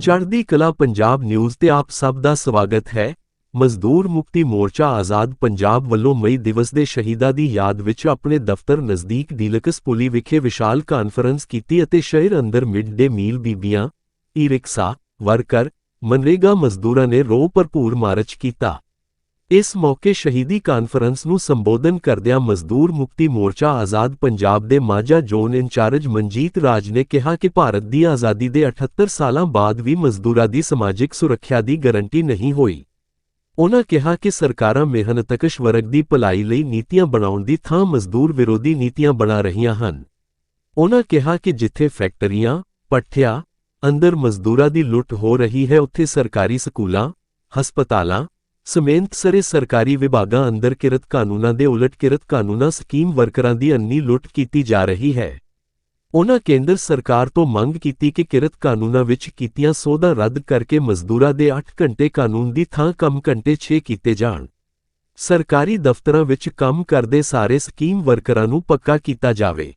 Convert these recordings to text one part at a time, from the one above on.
ਚੜ੍ਹਦੀ ਕਲਾ ਪੰਜਾਬ ਨਿਊਜ਼ ਤੇ ਆਪ ਸਭ ਦਾ ਸਵਾਗਤ ਹੈ। ਮਜ਼ਦੂਰ ਮੁਕਤੀ ਮੋਰਚਾ ਆਜ਼ਾਦ ਪੰਜਾਬ ਵੱਲੋਂ ਮਈ ਦਿਵਸ ਦੇ ਸ਼ਹੀਦਾਂ ਦੀ ਯਾਦ ਵਿੱਚ ਆਪਣੇ ਦਫ਼ਤਰ ਨਜ਼ਦੀਕ ਡੀਲਕਸ ਪੁਲੀ ਵਿਖੇ ਵਿਸ਼ਾਲ ਕਾਨਫਰੰਸ ਕੀਤੀ ਅਤੇ ਸ਼ਹਿਰ ਅੰਦਰ ਮਿਡ ਡੇ ਮੀਲ ਬੀਬੀਆਂ ਈ ਰਿਕਸ਼ਾ ਵਰਕਰ, ਮਨਰੇਗਾ ਮਜ਼ਦੂਰਾਂ ਨੇ ਰੋਹ ਭਰਪੂਰ ਮਾਰਚ ਕੀਤਾ। ਇਸ ਮੌਕੇ ਸ਼ਹੀਦੀ ਕਾਨਫਰੰਸ ਨੂੰ ਸੰਬੋਧਨ ਕਰਦਿਆਂ ਮਜ਼ਦੂਰ ਮੁਕਤੀ ਮੋਰਚਾ ਆਜ਼ਾਦ ਪੰਜਾਬ ਦੇ ਮਾਝਾ ਜ਼ੋਨ ਇੰਚਾਰਜ ਮਨਜੀਤ ਰਾਜ ਨੇ ਕਿਹਾ ਕਿ ਭਾਰਤ ਦੀ ਆਜ਼ਾਦੀ ਦੇ 78 ਸਾਲਾਂ ਬਾਅਦ ਵੀ ਮਜ਼ਦੂਰਾਂ ਦੀ ਸਮਾਜਿਕ ਸੁਰੱਖਿਆ ਦੀ ਗਾਰੰਟੀ ਨਹੀਂ ਹੋਈ। ਉਨ੍ਹਾਂ ਕਿਹਾ ਕਿ ਸਰਕਾਰਾਂ ਮਿਹਨਤਕਸ਼ ਵਰਗ ਦੀ ਭਲਾਈ ਲਈ ਨੀਤੀਆਂ ਬਣਾਉਣ ਦੀ ਥਾਂ ਮਜ਼ਦੂਰ ਵਿਰੋਧੀ ਨੀਤੀਆਂ ਬਣਾ ਰਹੀਆਂ ਹਨ। ਉਨ੍ਹਾਂ ਕਿਹਾ ਕਿ ਜਿੱਥੇ ਫੈਕਟਰੀਆਂ, ਪੱਠਿਆਂ ਅੰਦਰ ਮਜ਼ਦੂਰਾਂ ਦੀ ਲੁੱਟ ਹੋ ਰਹੀ ਹੈ, ਉੱਥੇ ਸਰਕਾਰੀ ਸਕੂਲਾਂ, ਹਸਪਤਾਲਾਂ ਸਮੇਂਤ ਸਾਰੇ ਸਰਕਾਰੀ ਵਿਭਾਗਾਂ ਅੰਦਰ ਕਿਰਤ ਕਾਨੂੰਨਾਂ ਦੇ ਉਲਟ ਕਿਰਤ ਕਾਨੂੰਨਾਂ ਸਕੀਮ ਵਰਕਰਾਂ ਦੀ ਅੰਨੀ ਲੁੱਟ ਕੀਤੀ ਜਾ ਰਹੀ ਹੈ। ਉਨ੍ਹਾਂ ਕੇਂਦਰ ਸਰਕਾਰ ਤੋਂ ਮੰਗ ਕੀਤੀ ਕਿ ਕਿਰਤ ਕਾਨੂੰਨਾਂ ਵਿੱਚ ਕੀਤੀਆਂ ਸੋਧਾਂ ਰੱਦ ਕਰਕੇ ਮਜ਼ਦੂਰਾਂ ਦੇ 8 ਘੰਟੇ ਕਾਨੂੰਨ ਦੀ ਥਾਂ ਕੰਮ ਘੰਟੇ 6 ਕੀਤੇ ਜਾਣ। ਸਰਕਾਰੀ ਦਫ਼ਤਰਾਂ ਵਿੱਚ ਕੰਮ ਕਰਦੇ ਸਾਰੇ ਸਕੀਮ ਵਰਕਰਾਂ ਨੂੰ ਪੱਕਾ ਕੀਤਾ ਜਾਵੇ।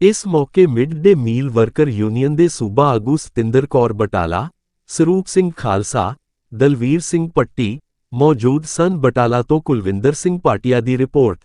ਇਸ ਮੌਕੇ mid day meal worker union ਦੇ ਸੂਬਾ ਆਗੂ ਸਤਿੰਦਰ ਕੌਰ ਬਟਾਲਾ, ਸਰੂਪ ਸਿੰਘ ਖਾਲਸਾ, ਦਲਵੀਰ ਸਿੰਘ ਪੱਟੀ ਮੌਜੂਦ ਸਨ ਬਟਾਲਾ ਤੋਂ ਕੁਲਵਿੰਦਰ ਸਿੰਘ ਪਾਟਿਆ ਦੀ ਰਿਪੋਰਟ।